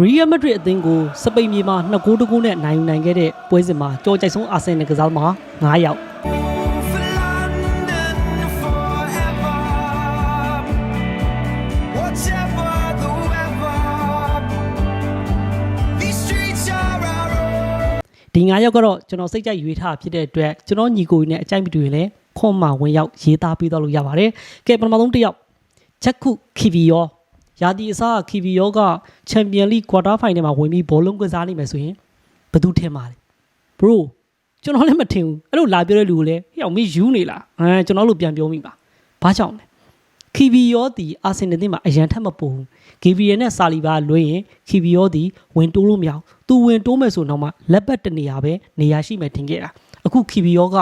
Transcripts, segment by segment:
ရီယယ်မက်ဒရစ်အသင်းကိုစပိန်မြေမှာ2ဂိုးတကူနဲ့နိုင်ယူနိုင်ခဲ့တဲ့ပွဲစဉ်မှာကြော်ကြိုက်ဆုံးအာဆင်နယ်ကစားသမား9ယောက် For London forever. Whatever the weather, these streets are our own. ဒီ9ယောက်ကတော့ကျွန်တော်စိတ်ကြိုက်ရွေးထားဖြစ်တဲ့အတွက်ကျွန်တော်ညီကိုကြီးနဲ့အကြိုက်မတူရင်လည်းခွန်မှဝင်ရောက်ရေးသားပေးတော့လို့ရပါတယ်ကဲပထမဆုံးတစ်ယောက်ချက်ခုခီဗီယော ယာဒီအစားခီဗီယောကချန်ပီယံလိကွာတာဖိုင်နယ်မှာဝင်ပြီးဘောလုံးကစားနိုင်မယ်ဆိုရင်ဘယ်သူထင်ပါလဲ bro ကျွန်တော်လည်းမထင်ဘူးအဲ့လိုလာပြောတဲ့လူကိုလည်းဟဲ့အောင်မင်းယူနေလားအဲကျွန်တော်တို့ပြန်ပြောမိပါဘာကြောင့်လဲခီဗီယောဒီအာဆင်နယ်တင်းမှာအရန်ထက်မပုံဂီဗီယန်နဲ့ဆာလီဘာလွှဲရင်ခီဗီယောဒီဝင်တိုးလို့မရအောင်သူဝင်တိုးမယ်ဆိုတော့မှလက်ပတ်တနေရာပဲနေရာရှိမယ်ထင်ခဲ့တာအခုခီဗီယောက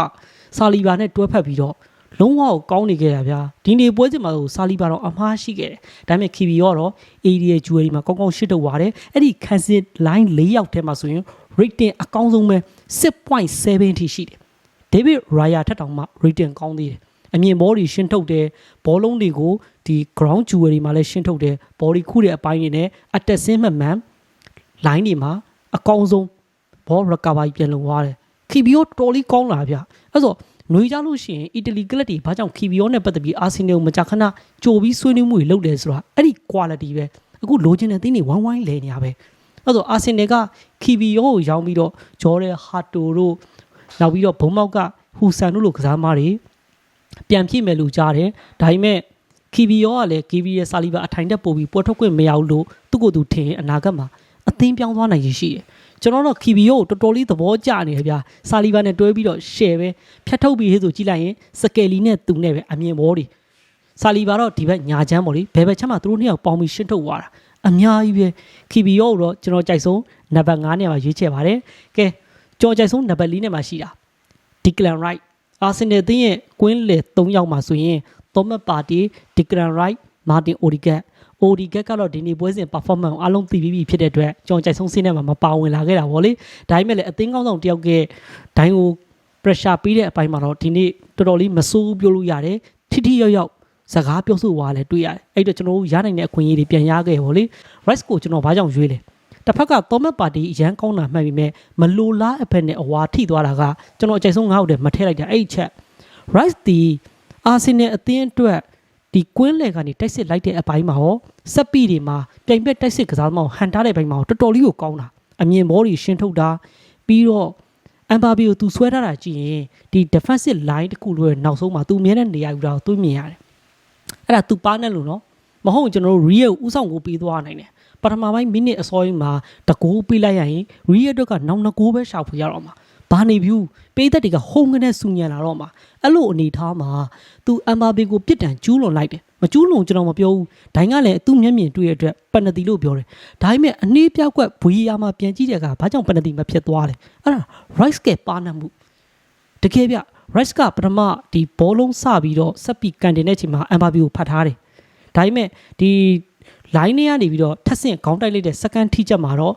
ဆာလီဘာနဲ့တွဲဖက်ပြီးတော့ လုံးဝကိုကောင်းနေခဲ့တာဗျာဒီနေ့ပွဲစဉ်မှာဆိုဆာလီဘာတော့အမှားရှိခဲ့တယ်ဒါပေမဲ့ခီဗီယောကတော့ area ဂျူရီမှာကောင်းကောင်းရှစ်တော့သွားတယ်အဲ့ဒီခန်းစစ် line ၄ယောက်ထဲမှာဆိုရင် rating အကောင်းဆုံးပဲ6.7ထိရှိတယ်ဒေးဗစ်ရာယာထက်တောင်မှ rating ကောင်းသေးတယ်အမြင်ဘောတွေရှင်းထုတ်တယ်ဘောလုံးတွေကိုဒီ ground jewelry မှာလည်းရှင်းထုတ်တယ်ဘောဒီခုတဲ့အပိုင်းတွေနဲ့အတက်ဆင်းမှန်မှန် line တွေမှာအကောင်းဆုံးဘော recovery ပြန်လုံသွားတယ်ခီဘီယိုတော်လေးကောင်းလာဗျအဲ့ဆိုຫ ນွေကြလို့ရှိရင်အီတလီကလပ်တွေဘာကြောင့်ခီဘီယိုနဲ့ပတ်သက်ပြီးအာဆင်နယ်ကိုမကြာခဏကြိုပြီးဆွေးနွေးမှုတွေလုပ်တယ်ဆိုတာအဲ့ဒီ quality ပဲအခုလိုချင်တဲ့တင်းတွေဝိုင်းဝိုင်းလဲနေရပဲအဲ့ဆိုအာဆင်နယ်ကခီဘီယိုကိုရောင်းပြီးတော့ဂျော်ရဲဟာတိုတို့နောက်ပြီးတော့ဘုံမောက်ကဟူဆန်တို့လိုကစားသမားတွေပြန်ပြည့်မယ်လို့ကြားတယ်ဒါပေမဲ့ခီဗီယောကလည်းကီဗီရဲ့ဆာလီဘာအထိုင်တက်ပို့ပြီးပွဲထုတ်ခွင့်မရဘူးလို့သူ့ကိုယ်သူထင်အနာဂတ်မှာ အသင်းပြောင်းသွားနိုင်ရရှိတယ်ကျွန်တော်တော့ခီဗီယောကိုတော်တော်လေးသဘောကျနေတယ်ဗျာဆာလီဘာနဲ့တွဲပြီးတော့ share ပဲဖြတ်ထုတ်ပြီးဟေးဆိုကြည့်လိုက်ရင်စကယ်လီနဲ့သူနဲ့ပဲအမြင်ဘောတွေဆာလီဘာတော့ဒီဘက်ညာချမ်းပေါ့လေဘယ်ဘက်ချမ်းမှာသူတို့နှစ်ယောက်ပေါင်းပြီးရှင်းထုတ်သွားတာအများကြီးပဲခီဗီယောကိုတော့ကျွန်တော်ကြိုက်ဆုံးနံပါတ်9နဲ့မှာရွေးချယ်ပါတယ်ကဲကြော်ကြိုက်ဆုံးနံပါတ်4နဲ့မှာရှိတာ Declan Rice အာဆင်နယ်အသင်းရဲ့ကွင်းလေ3ယောက်မှာဆိုရင်သောမတ်ပါတီ Declan Rice Martin Odegaard Odegaard ကတော့ဒီ နေ့ပွဲစဉ် performance ကိုအားလုံးသိပြီးပြီဖြစ်တဲ့အတွက်ကျွန်တော်ကြိုက်ဆုံးစင်းထဲမှာမပါဝင်လာခဲ့တာဗောလေဒါပေမဲ့လည်းအသင်းကောင်းဆောင်တယောက်ကဒိုင်းကို pressure ပေးတဲ့အပိုင်းမှာတော့ဒီနေ့တော်တော်လေးမစိုးဘူးပြောလို့ရတယ်ထိထိရောက်ရောက်စကားပြောဆိုသွားလဲတွေ့ရတယ်အဲ့တော့ကျွန်တော်တို့ရနိုင်တဲ့အခွင့်အရေးတွေပြန်ရခဲ့ဗောလေ Rice ကိုကျွန်တော်ဘာကြောင့်ရွေးလဲတစ်ဖက်ကသောမတ်ပါတီအရန်ကောင်းတာမှတ်ပြီးမဲ့မလိုလားအဖက်နဲ့အဝါထိသွားတာကကျွန်တော်အကြိုက်ဆုံးငါ့ဟုတ်တယ်မထည့်လိုက်တာအဲ့ဒီချက် Rice ဒီအာဆင်နယ်အသင်းအတွက် ဒီကွင်းလေကနေတိုက်စစ်လိုက်တဲ့အပိုင်းမှာဟောစက်ပီတွေမှာပြိုင်ဘက်တိုက်စစ်ကစားသမားကိုဟန်ထားတဲ့ဘက်မှာတော်တော်လေးကိုကောင်းတာအမြင်ဘောတွေရှင်းထုတ်တာပြီးတော့အမ်ဘာဘီကိုသူဆွဲထားတာကြည့်ရင်ဒီ defensive line တခုလို့ရဲ့နောက်ဆုံးမှာသူမြဲတဲ့နေရာယူတာကိုသူမြင်ရတယ်အဲ့ဒါသူပါနဲ့လို့နော်မဟုတ်ရင်ကျွန်တော်တို့ real ဥဆောင်ကိုပေးသွားနိုင်တယ်ပထမပိုင်းမိနစ်အစောကြီးမှာတကိုးပေးလိုက်ရရင် real အတွက်ကနောက်နှစ်ကိုးပဲရှာဖွေရတော့မှာ ဘာနေဘူးပေးသက်တွေကဟုံကနေစူညံလာတော့မှာအဲ့လိုအနေထားမှာသူအမ်ဘာဘီကိုပြစ်ဒဏ်ကျူးလွန်လိုက်တယ်မကျူးလွန်ကျွန်တော်မပြောဘူးဒိုင်းကလည်းသူ့မျက်မြင်တွေ့ရတဲ့အတွက်ပနတီလို့ပြောတယ်ဒါပေမဲ့အနှေးပြောက်ကွက်ဘွေယာမှာပြန်ကြည့်တဲ့အခါဘာကြောင့်ပနတီမဖြစ်သွားလဲအဲ့ဒါ rice ကပါနမှုတကယ်ဗျ rice ကပထမဒီဘောလုံးစပြီးတော့ဆက်ပြီးကန်တင်တဲ့အချိန်မှာ MBB ကိုဖတ်ထားတယ်ဒါပေမဲ့ဒီ line ထဲကနေပြီးတော့ထပ်ဆင့်ခေါင်းတိုက်လိုက်တဲ့ second ထိချက်မှာတော့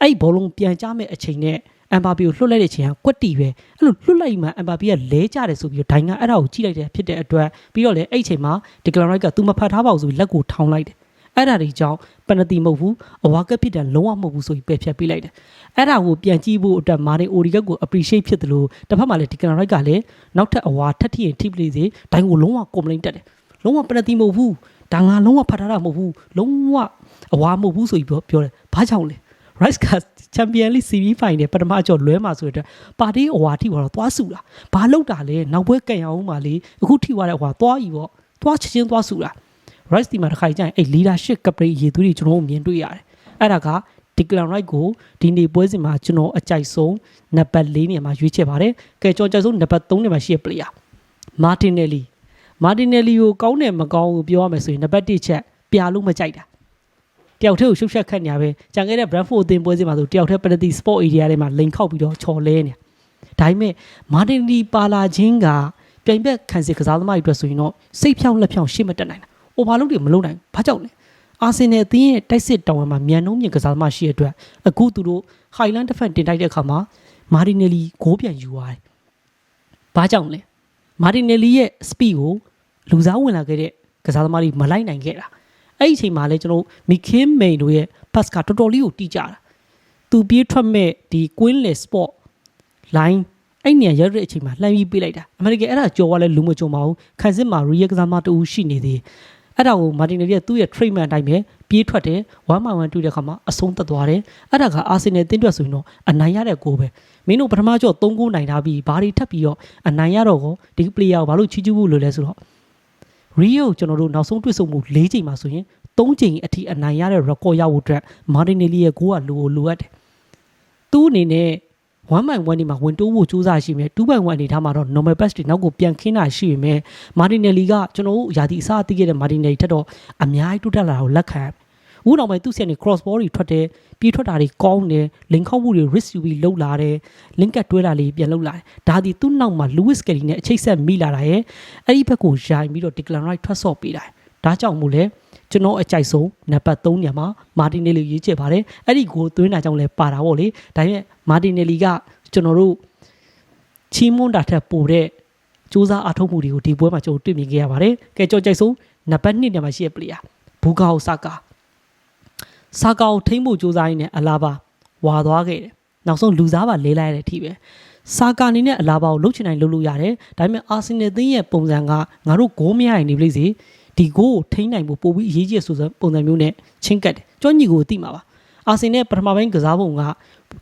အဲ့ဒီဘောလုံးပြန်ကြမဲ့အချိန်နဲ့ MBB ကိုလွှတ်လိုက်တဲ့အချိန်ကကွက်တီပဲအဲ့လိုလွှတ်လိုက်မှ MBB ကလဲကြတယ်ဆိုပြီးတော့ဒိုင်ကအဲ့ဒါကိုကြည့်လိုက်တဲ့ဖြစ်တဲ့အတွက်ပြီးတော့လေအဲ့အချိန်မှာ Declan Rice ကသူမဖတ်ထားပါဘူးဆိုပြီးလက်ကိုထောင်းလိုက်တယ်အဲ့ဒါတွေကြောင့်ပနတီမဟုတ်ဘူးအဝါကက်ဖြစ်တယ်လုံးဝမဟုတ်ဘူးဆိုပြီးပယ်ဖြတ်ပေးလိုက်တယ်အဲ့ဒါကိုပြန်ကြည့်ဖို့အတွက်မာတင်အိုဒီကက်ကို appreciate ဖြစ်တယ်လို့တစ်ဖက်မှာလည်းဒီကန်ရိုက်ကလည်းနောက်ထပ်အဝါထပ်ထည့်ရင်ထိပလေးစေဒိုင်းကိုလုံးဝ complaint တက်တယ်လုံးဝပနတီမဟုတ်ဘူးဒါငါလုံးဝဖတ်ထားတာမဟုတ်ဘူးလုံးဝအဝါမဟုတ်ဘူးဆိုပြီးပြောပြောတယ်ဘာကြောင့်လဲ Rice က Champion League Series Final ပထမအကျော်လွဲမှာဆိုတဲ့အတွက်ပါတီအဝါထိသွားတော့သွားစုတာဘာလောက်တာလဲနောက်ပွဲကန်ရအောင်ပါလေအခုထိသွားတဲ့အဝါသွားပြီပေါ့သွားချက်ချင်းသွားစုတာ Rice ဒီမှာတစ်ခါကြရင်အဲ့ leadership ကပရိရေသွေးတွေကျွန်တော်တို့မြင်တွေ့ရတယ်အဲ့ဒါက Declan Rice ကိုဒီနေ့ပွဲစဉ်မှာကျွန်တော်အကြိုက်ဆုံးနံပါတ်၄နေရာမှာရွေးချယ်ပါတယ်ကဲကျွန်တော်ကြိုက်ဆုံးနံပါတ်3နေရာမှာရှိတဲ့ player Martinelli Martinelli ကိုကောင်းတယ်မကောင်းဘူးပြောရမယ်ဆိုရင်နံပါတ်1ချက်ပြလို့မကြိုက်တာ တယောက်တည်းကိုရှုပ်ရှက်ခတ်နေရပဲကြံခဲ့တဲ့ Bradford အသင်းပွဲစဉ်မှာဆိုတယောက်တည်း penalty spot area ထဲမှာလိန်ခောက်ပြီးတော့ချော်လဲနေဒါပေမဲ့ Martinelli ပါလာခြင်းကပြိုင်ဘက်ခံစစ်ကစားသမားတွေအတွက်ဆိုရင်တော့စိတ်ဖြောင်းလက်ဖြောင်းရှေ့မတက်နိုင်တာ။ overload တွေမလုပ်နိုင်ဘူး။ဘာကြောင့်လဲ။အာဆင်နယ်အသင်းရဲ့တိုက်စစ်တောင်ဝမ်မှာမြန်နှုံးမြင့်ကစားသမားရှိတဲ့အတွက်အခုသူတို့ Highland Defense တင်တိုက်တဲ့အခါမှာ Martinelli ဂိုးပြန်ယူသွားတယ်။ဘာကြောင့်လဲ။ Martinelli ရဲ့ speed ကိုလူစားဝင်လာခဲ့တဲ့ကစားသမားတွေမလိုက်နိုင်ခဲ့တာ။ အဲ့ဒီအချိန်မှာလဲကျွန်တော်မီခင်းမိန်တို့ရဲ့ pass ကတော်တော်လေးကိုတိကျတာသူပြေးထွက်မဲ့ဒီ queen le sport line အဲ့နေရာရောက်တဲ့အချိန်မှာလှမ်းပြီးပေးလိုက်တာအမေရိကန်အဲ့ဒါကြော်သွားလဲလူမကြုံပါဘူးခံစစ်မှာ real ကစားမတူရှိနေသေးအဲ့ဒါကိုမာတင်နယ်ရဲ့သူ့ရဲ့ treatment အတိုင်းပဲပြေးထွက်တယ်1 by 1တွေ့တဲ့ခါမှာအဆုံးသက်သွားတယ်အဲ့ဒါကအာဆင်နယ်တင်းတွက်ဆိုရင်တော့အနိုင်ရတဲ့ကိုပဲမင်းတို့ပထမကျော့3ဂိုးနိုင်ထားပြီးဘာတွေထပ်ပြီးတော့အနိုင်ရတော့ကိုဒီ player ကိုဘာလို့ချီးကျူးဖို့လိုလဲဆိုတော့ Rio ကျွန်တော်တို့နောက်ဆုံးတွေ့ဆုံမှု၄ချိန်မှာဆိုရင်၃ချိန်အထိအနိုင်ရတဲ့ record ရဖို့အတွက် Martinelli ရဲ့ဂိုးကလိုလိုအပ်တယ်။သူ့အနေနဲ့1 by 1ဒီမှာဝင်တိုးဖို့ကြိုးစားရှိမယ်2 by 1အနေထားမှာတော့ normal pass တွေနောက်ကိုပြန်ခင်းတာရှိရမယ် Martinelli ကကျွန်တော်တို့ယာတီအစားသိခဲ့တဲ့ Martinelli ထက်တော့အများကြီးတိုးတက်လာတာကိုလက်ခံရမယ်။ ဦးနောက်ပိုင်းသူ့ဆီကနေ cross ball တွေထွက်တယ်ပြေးထွက်တာတွေကောင်းတယ်လင်ခောက်မှုတွေ risk ယူပြီးလှုပ်လာတယ် link ကတ်တွဲတာလေးပြန်လှုပ်လာတယ်ဒါဒီသူ့နောက်မှာ Lewis Kelly နဲ့အချိတ်ဆက်မိလာတာရဲ့အဲ့ဒီဘက်ကိုရိုင်ပြီးတော့ Declan Rice ထွက်ဆော့ပေးတာဒါကြောင့်မို့လဲကျွန်တော်အကြိုက်ဆုံးနံပါတ်3ညမှာ Martinelli ရေးချပါတယ်အဲ့ဒီကိုသွင်းတာကြောင့်လဲပါတာပေါ့လေဒါပေမဲ့ Martinelli ကကျွန်တော်တို့ချီးမွမ်းတာထက်ပိုတဲ့စူးစမ်းအားထုတ်မှုတွေကိုဒီပွဲမှာကျွန်တော်တွေ့မြင်ခဲ့ရပါတယ်ကဲကြောက်ကြိုက်ဆုံးနံပါတ်2ညမှာရှိတဲ့ player ဘူကာဟိုဆာကာ ဆာကာကိုထိမ့်ဖို့ကြိုးစားရင်းနဲ့အလာဘာဝါသွားခဲ့တယ်။နောက်ဆုံးလူစားပါလဲလိုက်ရတဲ့အထိပဲ။ဆာကာအနေနဲ့အလာဘာကိုလှုပ်ချင်တိုင်းလှုပ်လို့ရတယ်။ဒါပေမဲ့အာဆင်နယ်သင်းရဲ့ပုံစံကငါတို့ဂိုးမရရင်နေပလိစေဒီဂိုးကိုထိမ့်နိုင်ဖို့ပို့ပြီးအရေးကြီးဆိုတဲ့ပုံစံမျိုးနဲ့ချင်းကတ်တယ်။ကျွမ်းညီကိုသိမှာပါ။အာဆင်နယ်ပထမပိုင်းကစားပုံက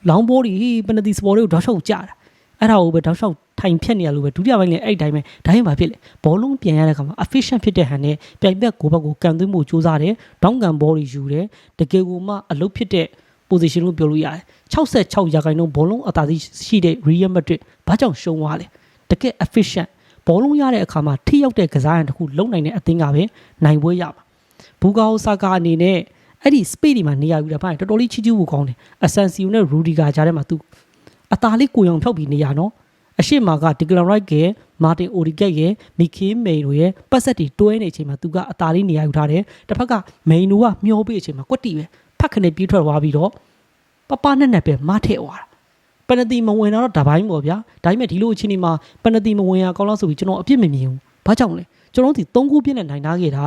လောင်းဘောဒီပနတီစပေါ်လေးကိုဓာတ်ရှောက်ကြတာ။ အဲ့ဒါကိုပဲဓာတ်ရှောက်ထိုင်ဖြတ်နေရလို့ပဲဒုတိယပိုင်းလည်းအဲ့ဒီတိုင်းပဲဒါရင်ဘာဖြစ်လဲဘောလုံးပြန်ရတဲ့အခါမှာ efficient ဖြစ်တဲ့ဟန်နဲ့ပြိုင်ဘက်ကိုဘက်ကိုကန်သွင်းဖို့ကြိုးစားတယ်ဒေါင်းကန်ဘောတွေယူတယ်တကယ်ကိုမှအလုပ်ဖြစ်တဲ့ position လို့ပြောလို့ရတယ်66ရာခိုင်နှုန်းဘောလုံးအသာစီးရှိတဲ့ Real Madrid ဘာကြောင့်ရှုံးသွားလဲတကယ် efficient ဘောလုံးရတဲ့အခါမှာထိရောက်တဲ့ကစားရန်တစ်ခုလုံနိုင်တဲ့အသင်းကပဲနိုင်ပွဲရမှာဘူကာဟိုဆာကာအနေနဲ့အဲ့ဒီ space ဒီမှာနေရာယူတာဖိုင်တော်တော်လေးချီးကျူးဖို့ကောင်းတယ်အဆန်စီယိုနဲ့ရူဒီဂါကြားထဲမှာသူ အသားလေးကိုရောင်ဖြောက်ပြီးနေရနော်အရှိမာကဒီကလန်ရိုက်ကမာတင်အိုဒီကက်ရဲ့မီခေးမိန်တို့ရဲ့ပတ်ဆက်တွေတွဲနေတဲ့အချိန်မှာသူကအသားလေးနေရာယူထားတယ်တစ်ဖက်ကမိန်တို့ကမျောပေးအချိန်မှာကွက်တီပဲဖက်ခနဲ့ပြေးထွက်သွားပြီးတော့ပပနဲ့နဲ့ပဲမထည့်သွားတာပနတီမဝင်တော့တပိုင်းပေါ့ဗျာဒါပေမဲ့ဒီလိုအချိန်ဒီမှာပနတီမဝင်ရကောင်းလို့ဆိုပြီးကျွန်တော်အပြစ်မမြင်ဘူးဘာကြောင့်လဲကျွန်တော်တို့ဒီ၃ခုပြည့်နဲ့နိုင်ထားခဲ့တာ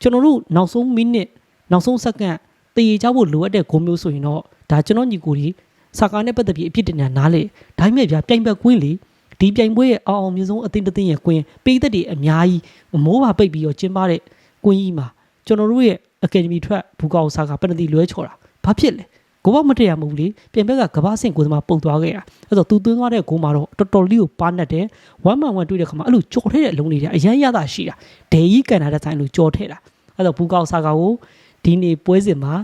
ကျွန်တော်တို့နောက်ဆုံးမိနစ်နောက်ဆုံးစက္ကန့်တည်ရကြဖို့လိုအပ်တဲ့ဂိုးမျိုးဆိုရင်တော့ဒါကျွန်တော်ညီကိုကြီး စကားနဲ့ပတ်သက်ပြီးအပြစ်တင်တာနားလေဒါပေမဲ့ဗျာပြိုင်ဘက်ကွင်းလေဒီပြိုင်ပွဲရဲ့အောင်အောင်မြင်ဆုံးအသင်းတစ်သင်းရဲ့ကွင်းပေးသက်တွေအများကြီးမိုးပါပိတ်ပြီးတော့ကျင်းပတဲ့ကွင်းကြီးမှာကျွန်တော်တို့ရဲ့အကယ်ဒမီထွက်ဘူကောက်ဆာကပနတီလွဲချော်တာဘာဖြစ်လဲကိုဘောမတရမဟုတ်လေပြင်ဘက်ကကဘာဆင့်ကိုသမားပုတ်သွားခဲ့တာအဲ့တော့သူသွင်းသွားတဲ့ဂိုးမှာတော့တော်တော်လေးကိုပါနဲ့တယ်ဝမ်းမှန်ဝမ်းတွေ့တဲ့ခါမှာအဲ့လိုကြော်ထဲတဲ့အလုံးတွေတဲ့အရန်ရတာရှိတာဒေကြီးကန်တာတဲ့ဆိုင်လိုကြော်ထဲတာအဲ့တော့ဘူကောက်ဆာကကိုဒီနေ့ပွဲစဉ်မှာ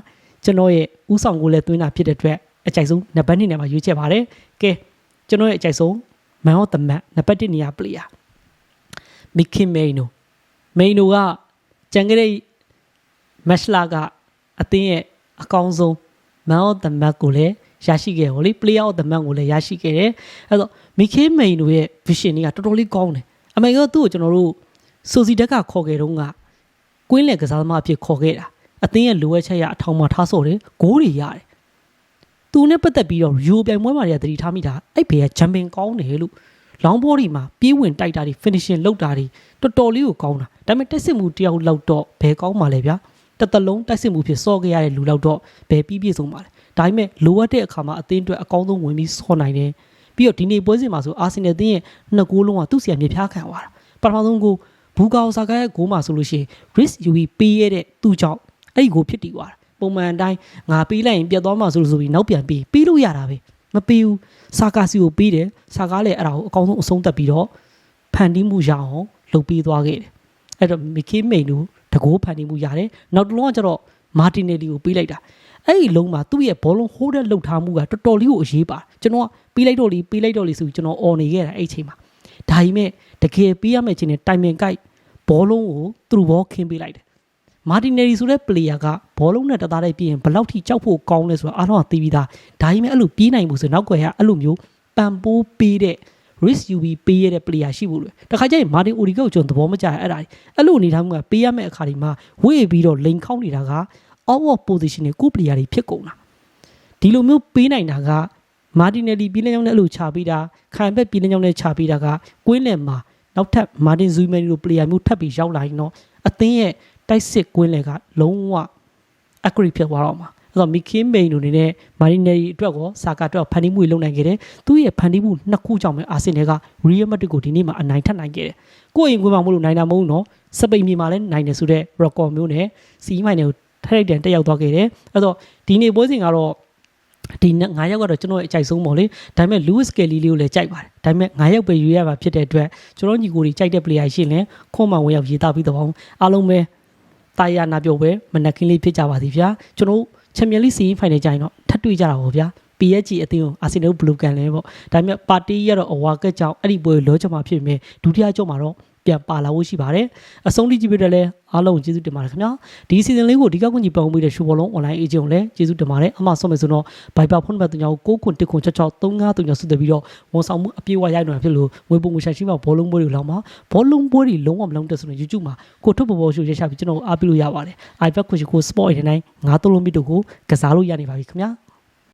ကျွန်တော်ရဲ့ဥဆောင်ကိုလည်းသွင်းတာဖြစ်တဲ့အတွက် အကြိုက်ဆုံးနံပါတ်2နဲ့မှာရွေးချယ်ပါတယ်ကဲကျွန်တော်ရဲ့အကြိုက်ဆုံး man of the match နံပါတ်1နေရာ player မီကင်မေနိုမေနိုကကျန်ခဲ့တဲ့ match လာကအသင်းရဲ့အကောင်းဆုံး man of the match ကိုလည်းရရှိခဲ့ဟောလေ player of the match ကိုလည်းရရှိခဲ့တယ်အဲ့တော့မီကင်မေနိုရဲ့ vision တွေကတော်တော်လေးကောင်းတယ်အမေကသူ့ကိုကျွန်တော်တို့ဆိုစီတက်ကခေါ်ခဲ့တော့ကကွင်းလယ်ကစားသမားအဖြစ်ခေါ်ခဲ့တာအသင်းရဲ့လိုအပ်ချက်ရအထောင်မှာထားဆိုတယ်ဂိုးတွေရတယ် သူနဲ့ပတ်သက်ပြီးတော့ယူပြိုင်ပွဲမှာတွေကတတိထားမိတာအဲ့ဘေးကချန်ပီယံကောင်းတယ်လို့လောင်းဘောဒီမှာပြေးဝင်တိုက်တာတွေ finishing လောက်တာတွေတော်တော်လေးကိုကောင်းတာဒါပေမဲ့တက်စစ်မှုတယောက်လောက်တော့ဘယ်ကောင်းမှလဲဗျာတစ်သလုံးတက်စစ်မှုဖြစ်စော့ခဲ့ရတဲ့လူလောက်တော့ဘယ်ပြီးပြည့်စုံပါလဲဒါပေမဲ့လိုအပ်တဲ့အခါမှာအသင်းအတွက်အကောင်းဆုံးဝင်ပြီးစော့နိုင်တယ်ပြီးတော့ဒီနေ့ပွဲစဉ်မှာဆိုအာဆင်နယ်အသင်းရဲ့နှစ်ဂိုးလုံးကသူ့ဆီကမြေဖြားခံသွားတာပထမဆုံးဂိုးဘူကာဆာကာရဲ့ဂိုးမှာဆိုလို့ရှိရင် risk ယူပြီးပေးရတဲ့သူ့ကြောင့်အဲ့ဒီဂိုးဖြစ်တည်သွားတာ ပုံမှန်အတိုင်းငါပေးလိုက်ရင်ပြတ်သွားမှာဆိုလို့ဆိုပြီးနောက်ပြန်ပေးပေးလို့ရတာပဲမပေးဘူးစာကာစီကိုပေးတယ်စာကားလည်းအဲ့ဒါကိုအကောင်းဆုံးအဆုံးသတ်ပြီးတော့ဖန်တီးမှုရအောင်လုပ်ပေးသွားခဲ့တယ်အဲ့တော့မီကီမိန်တို့တကိုးဖန်တီးမှုရတယ်နောက်တစ်လုံးကကျတော့မာတင်နယ်လီကိုပေးလိုက်တာအဲ့ဒီလုံးမှာသူ့ရဲ့ဘောလုံးဟိုးတဲ့လှုပ်ထားမှုကတော်တော်လေးကိုအရေးပါကျွန်တော်ကပေးလိုက်တော့လီပေးလိုက်တော့လီဆိုပြီးကျွန်တော်អော်နေခဲ့တာအဲ့ဒီအချိန်မှာဒါပေမဲ့တကယ်ပေးရမယ့်အချိန်နဲ့တိုင်ပင်ကိုက်ဘောလုံးကိုသူ့ဘောခင်းပေးလိုက်တယ် မာတင်နယ်လီဆိုတဲ့ player ကဘောလုံးနဲ့တသားတည်းပြီးရင်ဘယ်လောက်ထိကြောက်ဖို့ကောင်းလဲဆိုတာအားလုံးကသိပြီးသားဒါပေမဲ့အဲ့လိုပြေးနိုင်မှုဆိုနောက်ကွယ်ကအဲ့လိုမျိုးပန်ပိုးပေးတဲ့ risk UV ပေးရတဲ့ player ရှိဖို့လို့တခါကျရင်မာတင်အိုဒီကိုကျွန်တော်သဘောမကျအဲ့ဒါကြီးအဲ့လိုအနေထားမှုကပေးရမယ့်အခါဒီမှာဝေ့ပြီးတော့လိန်ခေါင်းနေတာက out of position နဲ့ကို player တွေဖြစ်ကုန်တာဒီလိုမျိုးပေးနိုင်တာကမာတင်နယ်လီပြည်လင်းကြောင်းနဲ့အဲ့လိုခြာပေးတာခိုင်ဘက်ပြည်လင်းကြောင်းနဲ့ခြာပေးတာကကွင်းလယ်မှာနောက်ထပ်မာတင်ဇူးမယ်လို player မျိုးထပ်ပြီးရောက်လာရင်တော့အသင်းရဲ့ တိုက်စစ်ကွင်းလယ်ကလုံးဝ accurate ဖြစ်သွားတော့မှာအဲ့တော့မီကင်းမိန်တို့နေနဲ့မာရီနယ်ရီအတွက်ကောစာကာအတွက်ဖန်တီးမှုတွေလုပ်နိုင်ခဲ့တယ်သူရဲ့ဖန်တီးမှုနှစ်ခုကြောင့်ပဲအာဆင်နယ်ကရီယယ်မက်ဒရစ်ကိုဒီနေ့မှာအနိုင်ထပ်နိုင်ခဲ့တယ်ကိုယ့်အိမ်ကွင်းမှာမလို့နိုင်တာမဟုတ်ဘူးနော်စပိန်မြေမှာလည်းနိုင်တယ်ဆိုတော့ရက်ကော်မျိုးနဲ့စီမိုင်နယ်ကိုထိုက်တန်တက်ရောက်သွားခဲ့တယ်အဲ့တော့ဒီနေ့ပွဲစဉ်ကတော့ဒီ9ယောက်ကတော့ကျွန်တော်ရဲ့အကြိုက်ဆုံးပေါ့လေဒါပေမဲ့ Lewis Kelly လေးကိုလည်းကြိုက်ပါတယ်ဒါပေမဲ့9ယောက်ပဲရွေးရမှာဖြစ်တဲ့အတွက်ကျွန်တော်ညီကိုတွေကြိုက်တဲ့ player ရှိရင်ခွန်မှဝင်ရောက်ရေးသားပြီးတော့အားလုံးပဲ တာယာနာပြောပဲမနက်ခင်းလေးဖြစ်ကြပါသည်ဗျာကျွန်တော်ချန်ပီယံလိစီဖိုင်နယ်ကြရင်တော့ထပ်တွေ့ကြတာပေါ့ဗျာ PSG အသင်းကိုအာဆင်နယ်ဘလူးကန်လဲပေါ့ဒါပေမဲ့ပါတီရတော့အဝါကက်ကြောင့်အဲ့ဒီပွဲကိုလောချမှာဖြစ်ပေမဲ့ဒုတိယကြောမှာတော့ ပြန်ပါလာဖို့ရှိပါတယ်အဆုံးထိကြည့်ပြတဲ့လဲအားလုံးကိုကျေးဇူးတင်ပါတယ်ခင်ဗျာဒီစီဇန်လေးကိုဒီကကွန်ကြီးပေါင်းပြီးတဲ့ရှူဘောလုံး online agent ကိုလည်းကျေးဇူးတင်ပါတယ်အမှဆုံးမယ်ဆိုတော့ Viber ဖုန်းနံပါတ်3ကို9ခွန်1ခွန်66 35 3ဆုတပြီးတော့ဝန်ဆောင်မှုအပြည့်အဝရိုက်နေတာဖြစ်လို့ငွေပုံငွေရှာရှိမှဘောလုံးပွဲတွေလောက်မှာဘောလုံးပွဲတွေလုံးဝမလုံးတက်ဆိုတော့ YouTube မှာကိုထုတ်ပေါ်ပေါ်ရှူရရှာပြီးကျွန်တော်အားပေးလို့ရပါတယ် iPad ကိုရှိကို Sport 89 9သုံးလုံးမိတို့ကိုကစားလို့ရနေပါပြီခင်ဗျာ